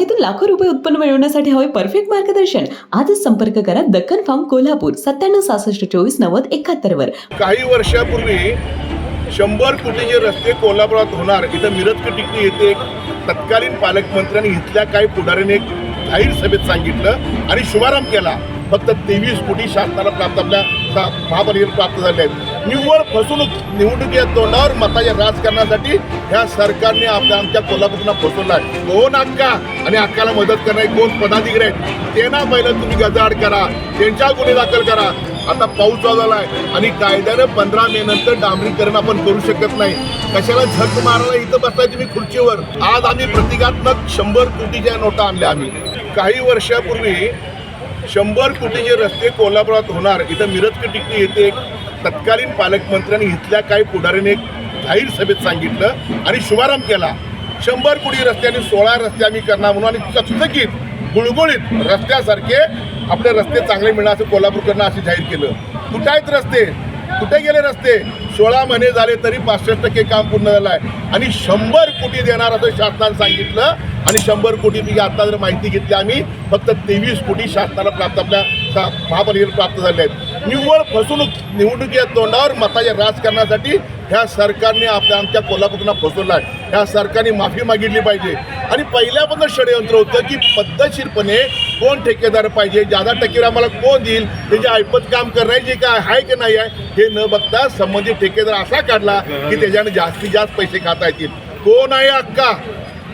बागेतून लाखो रुपये उत्पन्न मिळवण्यासाठी हवे परफेक्ट मार्गदर्शन. आजच संपर्क करा दक्कन फार्म कोल्हापूर सत्त्याण्णव सहासष्ट चोवीस नव्वद एकाहत्तर वर. काही वर्षापूर्वी शंभर कोटीचे रस्ते कोल्हापुरात होणार. इथं मिरज टिकली येथे तत्कालीन पालकमंत्र्यांनी इथल्या काही पुढाऱ्याने एक जाहीर सभेत सांगितलं आणि शुभारंभ केला. फक्त तेवीस कोटी शासनाला प्राप्त आपल्या महापालिकेला प्राप्त झाले आहेत. निव्वळ फसवणूक निवडणुकीच्या तोंडावर मताच्या राजकारणासाठी ह्या सरकारने आपल्या आमच्या कोल्हापूरला फसवलं आहे कोण अक्का आणि अक्काला मदत करणारे कोण पदाधिकारी आहेत? त्यांना पहिलं तुम्ही गजाड करा. त्यांच्या गुन्हे दाखल करा. आता पाऊस झाला आहे आणि कायद्यानं पंधरा मे नंतर डांबरीकरण आपण करू शकत नाही. कशाला झक मारायला इथं बसलाय तुम्ही खुर्चीवर? आज आम्ही प्रतिकात्मक शंभर कोटीच्या नोटा आणल्या आम्ही. काही वर्षापूर्वी शंभर कोटीचे रस्ते कोल्हापुरात होणार. इथं मिरज टिकली येते. तत्कालीन पालकमंत्र्यांनी इथल्या काही पुढाऱ्याने जाहीर सभेत सांगितलं आणि शुभारंभ केला. शंभर कोटी रस्त्यांनी सोळा रस्ते आम्ही करणार म्हणून आणि चकचकीत गुळगुळीत रस्त्यासारखे आपले रस्ते चांगले मिळणार असं कोल्हापूरकडनं असं जाहीर केलं. कुठे आहेत रस्ते? कुठे गेले रस्ते? सोळा महिने झाले तरी पासष्ट टक्के काम पूर्ण झालं आहे आणि शंभर कोटी देणार असं शासनानं सांगितलं आणि शंभर कोटीपैकी आता जर माहिती घेतली आम्ही फक्त तेवीस कोटी शासनाला प्राप्त आपल्या महापालिकेला प्राप्त झाले आहेत. निव्वळ फसवणूक निवडणुकीच्या तोंडावर मताच्या राजकारणासाठी ह्या सरकारने आपल्या आमच्या कोल्हापूरला फसवला आहे. ह्या सरकारने माफी मागितली पाहिजे. आणि पहिल्यापासून षडयंत्र होतं की पद्धतशीरपणे कोण ठेकेदार पाहिजे जादा टक्केवर आम्हाला कोण देईल त्याचे ऐपत काम करायचे काय आहे की नाही आहे हे न बघता संबंधित ठेकेदार असा काढला की त्याच्याने जास्तीत जास्त पैसे खाता येतील. कोण आहे अक्का?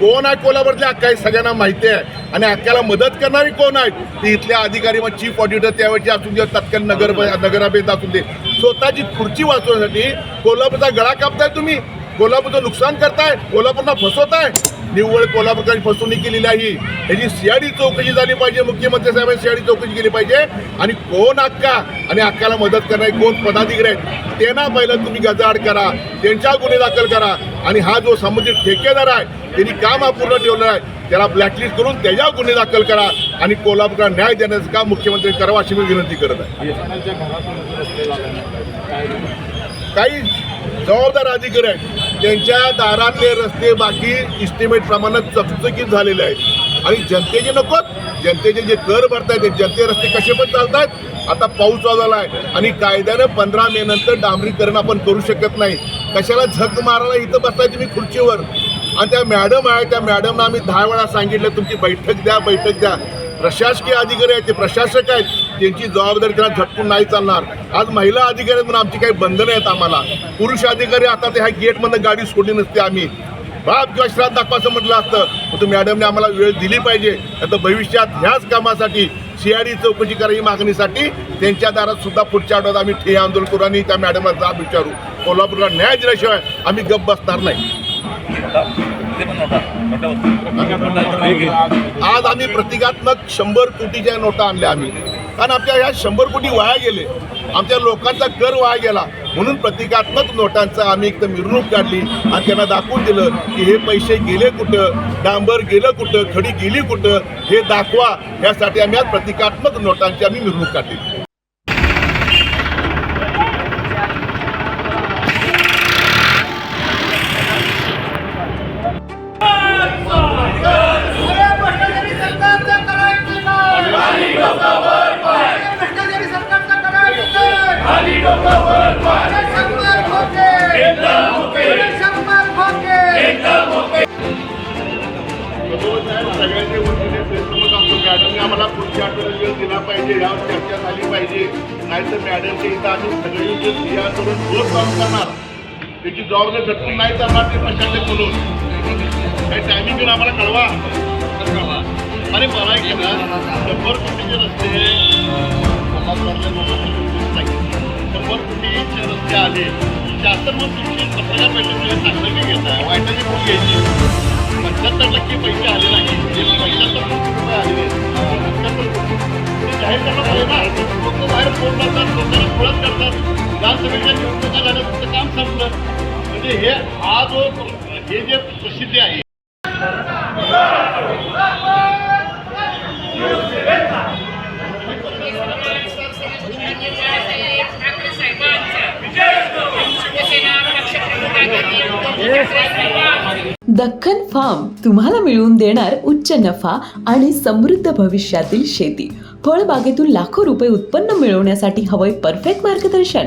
कोण आहे कोल्हापूरच्या अक्का हे सगळ्यांना माहिती आहे. आणि आपल्याला मदत करणारी कोण आहेत? ते इथल्या अधिकारी मग चीफ ऑडिटर त्यावेळेचे असून दे तत्कालीन नगर नगराभियंता असून दे. स्वतःची खुर्ची वाचवण्यासाठी कोल्हापूरचा गळा कापताय तुम्ही. कोल्हापूरचं नुकसान करताय कोल्हापूरला फसवताय. निव्वळ कोल्हापूरची फसवणूक केलेली आहे. याची सीआयडी चौकशी झाली पाहिजे मुख्यमंत्री साहेबांनी सीआयडी चौकशी केली पाहिजे. आणि कोण अक्का आणि अक्काला मदत करणारे कोण पदाधिकारी आहेत? त्यांना पहिलं तुम्ही गजाआड करा त्यांच्या गुन्हे दाखल करा. आणि हा जो संबंधित ठेकेदार आहे त्यांनी काम अपूर्ण ठेवलं आहे. त्याला ब्लॅकलिस्ट करून त्याच्यावर गुन्हे दाखल करा. आणि कोल्हापूरला न्याय देण्याचं काम मुख्यमंत्री करावं अशी मी विनंती करत आहे. काही जबाबदार अधिकारी आहेत. त्यांच्या दारातले रस्ते बाकी इस्टिमेट प्रमाणात चकचकीत झालेले आहेत. आणि जनतेचे नकोत. जनतेचे जे कर भरतायत ते जनते रस्ते कसे पण चालतात आता पाऊस चालू झाला आहे. आणि कायद्यानं पंधरा मे नंतर डांबरीकरण आपण करू शकत नाही. कशाला झक मारायला इथं बसताय तुम्ही खुर्चीवर? आणि त्या मॅडम आहे त्या मॅडमना आम्ही दहा वेळा सांगितलं तुमची बैठक द्या बैठक द्या. प्रशासकीय अधिकारी आहेत ते प्रशासक आहेत त्यांची जबाबदारी त्यांना झटकून नाही चालणार. आज महिला अधिकारी म्हणून आमची काही बंधनं आहेत आम्हाला. पुरुष अधिकारी आता ते ह्या गेटमधनं गाडी सोडली नसते आम्ही. बाप किंवा श्राद्ध दाखवायचं म्हटलं असतं. तर मॅडमने आम्हाला वेळ दिली पाहिजे. आता भविष्यात ह्याच कामासाठी सीआयडी चौकशी करायची मागणीसाठी त्यांच्या दारात सुद्धा पुढच्या आठवड्यात आम्ही ठे आंदोलन करू आणि त्या मॅडमला जाब विचारू. कोल्हापूरला न्याय दिल्याशिवाय आम्ही गप्प बसणार नाही. आज आम्ही प्रतिकात्मक शंभर कोटीच्या नोटा आणल्या आम्ही. कारण आमच्या ह्या शंभर कोटी वाया गेले. आमच्या लोकांचा कर वाया गेला. म्हणून प्रतिकात्मक नोटांचा आम्ही एक तर मिरवणूक काढली आणि त्यांना दाखवून दिलं की हे पैसे गेले कुठं डांबर गेलं कुठं खडी गेली कुठं हे दाखवा. यासाठी आम्ही आज प्रतिकात्मक नोटांची आम्ही मिरवणूक काढली. आम्हाला पुढच्या आठवड्यात दिला पाहिजे यावर चर्चा झाली पाहिजे नाहीतर मॅडमच्या इथं आम्ही सगळे जे क्रिया करून रोज काम करणार त्याची जबाबदारी झटकून नाही करणार ते प्रशासक म्हणून काही टायमिंग देऊन आम्हाला कळवा. अरे शंभर कोटीचे रस्ते कोल्हापुरातल्या लोकांना शंभर कोटीचे रस्ते आले शासन मग तुमची पत्रकार पैशामध्ये चांगलं नाही घेत आहे वाईटाची खूप घ्यायची पंच्याहत्तर टक्के पैसे आले नाही पंच्याहत्तर कोटी रुपये आले ते जाहीर ना लोक बाहेर फोन करतात लोकांना खुळत करतात विधानसभेच्या निवडणुका झाल्या तुमचं काम संपलं म्हणजे हे हा जो हे जे प्रसिद्धी आहे दख्खन फार्म तुम्हाला मिळवून देणार उच्च नफा आणि समृद्ध भविष्यातील शेती. फळबागेतून लाखो रुपये उत्पन्न मिळवण्यासाठी हवंय परफेक्ट मार्गदर्शन.